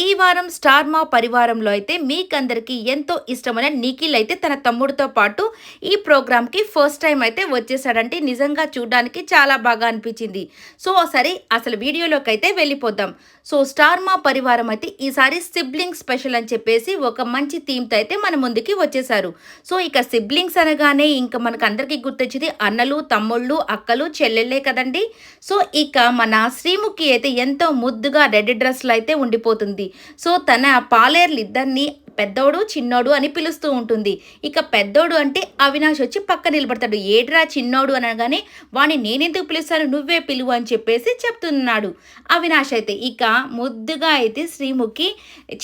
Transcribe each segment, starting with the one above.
ఈ వారం స్టార్ మా పరివారంలో అయితే మీకందరికీ ఎంతో ఇష్టమైన నిఖిల్ అయితే తన తమ్ముడితో పాటు ఈ ప్రోగ్రామ్కి ఫస్ట్ టైం అయితే వచ్చేసాడంటే నిజంగా చూడడానికి చాలా బాగా అనిపించింది. సో సరే అసలు వీడియోలోకి అయితే వెళ్ళిపోదాం. సో స్టార్ మా పరివారం అయితే ఈసారి సిబ్లింగ్ స్పెషల్ అని చెప్పేసి ఒక మంచి థీమ్తో అయితే మన ముందుకి వచ్చేసారు. సో ఇక సిబ్లింగ్స్ అనగానే ఇంకా మనకు అందరికీ గుర్తొచ్చింది అన్నలు తమ్ముళ్ళు అక్కలు చెల్లెళ్ళే కదండి. సో ఇక మన శ్రీముఖి అయితే ఎంతో ముద్దుగా రెడ్ డ్రెస్లో అయితే ఉండిపోతుంది. సో తన పాలేర్లు ఇద్దరిని పెద్దోడు చిన్నోడు అని పిలుస్తూ ఉంటుంది. ఇక పెద్దోడు అంటే అవినాష్ వచ్చి పక్క నిలబడతాడు. ఏడ్రా చిన్నోడు అనగానే వాణ్ణి నేనెందుకు పిలుస్తాను? నువ్వే పిలువు అని చెప్పేసి చెప్తున్నాడు అవినాష్ అయితే. ఇక ముద్దుగా అయితే శ్రీముఖి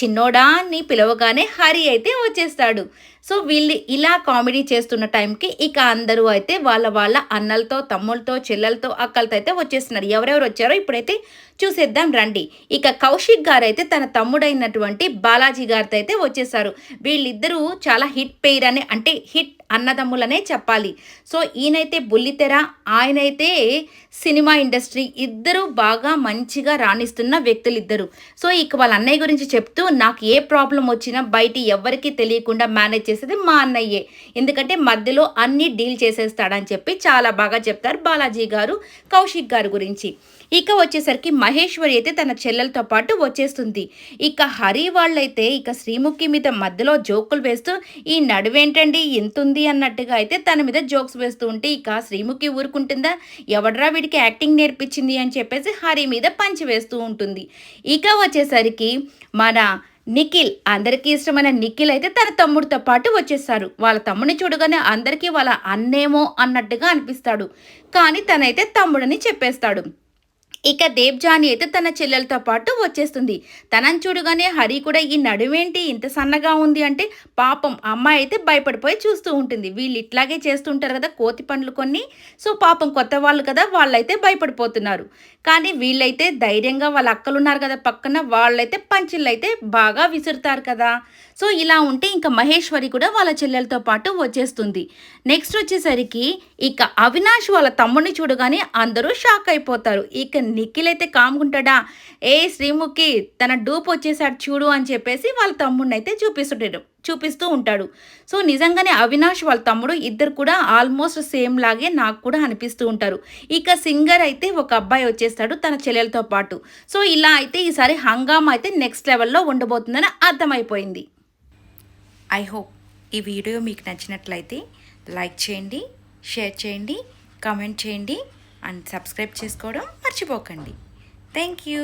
చిన్నోడా అని పిలవగానే హరి అయితే వచ్చేస్తాడు. సో వీళ్ళు ఇలా కామెడీ చేస్తున్న టైంకి ఇక అందరూ అయితే వాళ్ళ వాళ్ళ అన్నలతో తమ్ముళ్ళతో చెల్లెలతో అక్కలతో అయితే వచ్చేస్తున్నారు. ఎవరెవరు వచ్చారో ఇప్పుడైతే చూసేద్దాం రండి. ఇక కౌశిక్ గారు అయితే తన తమ్ముడైనటువంటి బాలాజీ గారితో అయితే చేశారు. వీళ్ళిద్దరూ చాలా హిట్ పెయిర్ అని అంటే హిట్ అన్నదమ్ములనే చెప్పాలి. సో ఈయనైతే బుల్లితెర ఆయనైతే సినిమా ఇండస్ట్రీ ఇద్దరు బాగా మంచిగా రాణిస్తున్న వ్యక్తులు ఇద్దరు సో ఇక వాళ్ళ అన్నయ్య గురించి చెప్తూ నాకు ఏ ప్రాబ్లం వచ్చినా బయట ఎవరికి తెలియకుండా మేనేజ్ చేసేది మా అన్నయ్యే. ఎందుకంటే మధ్యలో అన్ని డీల్ చేసేస్తాడని చెప్పి చాలా బాగా చెప్తారు బాలాజీ గారు కౌశిక్ గారు గురించి. ఇక వచ్చేసరికి మహేశ్వరి అయితే తన చెల్లెలతో పాటు వచ్చేస్తుంది. ఇక హరి వాళ్ళైతే ఇక శ్రీముఖి మీద మధ్యలో జోకులు వేస్తూ ఈ నడువేంటండి ఎంతుంది అన్నట్టుగా అయితే తన మీద జోక్స్ వేస్తూ ఉంటే ఇక శ్రీముఖి ఊరుకుంటుందా? ఎవడరా వీడికి యాక్టింగ్ నేర్పించింది అని చెప్పేసి హరి మీద పంచి వేస్తూ ఉంటుంది. ఇక వచ్చేసరికి మన నిఖిల్ అందరికీ ఇష్టమైన నిఖిల్ అయితే తన తమ్ముడితో పాటు వచ్చేస్తారు. వాళ్ళ తమ్ముడిని చూడగానే అందరికీ వాళ్ళ అన్నేమో అన్నట్టుగా అనిపిస్తాడు. కానీ తనైతే తమ్ముడని చెప్పేస్తాడు. ఇక దేవ్జాని అయితే తన చెల్లెలతో పాటు వచ్చేస్తుంది. తనని చూడగానే హరి కూడా ఈ నడుమేంటి ఇంత సన్నగా ఉంది అంటే పాపం అమ్మాయి అయితే భయపడిపోయి చూస్తూ ఉంటుంది. వీళ్ళు ఇట్లాగే చేస్తుంటారు కదా కోతి పండ్లు కొన్ని. సో పాపం కొత్త వాళ్ళు కదా వాళ్ళైతే భయపడిపోతున్నారు. కానీ వీళ్ళైతే ధైర్యంగా వాళ్ళ అక్కలు ఉన్నారు కదా పక్కన వాళ్ళైతే పంచిళ్ళు అయితే బాగా విసురుతారు కదా. సో ఇలా ఉంటే ఇంకా మహేశ్వరి కూడా వాళ్ళ చెల్లెలతో పాటు వచ్చేస్తుంది. నెక్స్ట్ వచ్చేసరికి ఇక అవినాష్ వాళ్ళ తమ్ముడిని చూడగానే అందరూ షాక్ అయిపోతారు. ఇక నిఖిల్ అయితే కాముకుంటాడా? ఏ శ్రీముఖి తన డూప్ వచ్చేసాడు చూడు అని చెప్పేసి వాళ్ళ తమ్ముడిని అయితే చూపిస్తుంటాడు చూపిస్తూ ఉంటాడు. సో నిజంగానే అవినాష్ వాళ్ళ తమ్ముడు ఇద్దరు కూడా ఆల్మోస్ట్ సేమ్ లాగే నాకు కూడా అనిపిస్తూ ఉంటారు. ఇక సింగర్ అయితే ఒక అబ్బాయి వచ్చేస్తాడు తన చెల్లెలతో పాటు. సో ఇలా అయితే ఈసారి హంగామా అయితే నెక్స్ట్ లెవెల్లో ఉండబోతుందని అర్థమైపోయింది. ఐ హోప్ ఈ వీడియో మీకు నచ్చినట్లయితే లైక్ చేయండి షేర్ చేయండి కామెంట్ చేయండి అండ్ సబ్స్క్రైబ్ చేసుకోవడం మర్చిపోకండి. Thank you.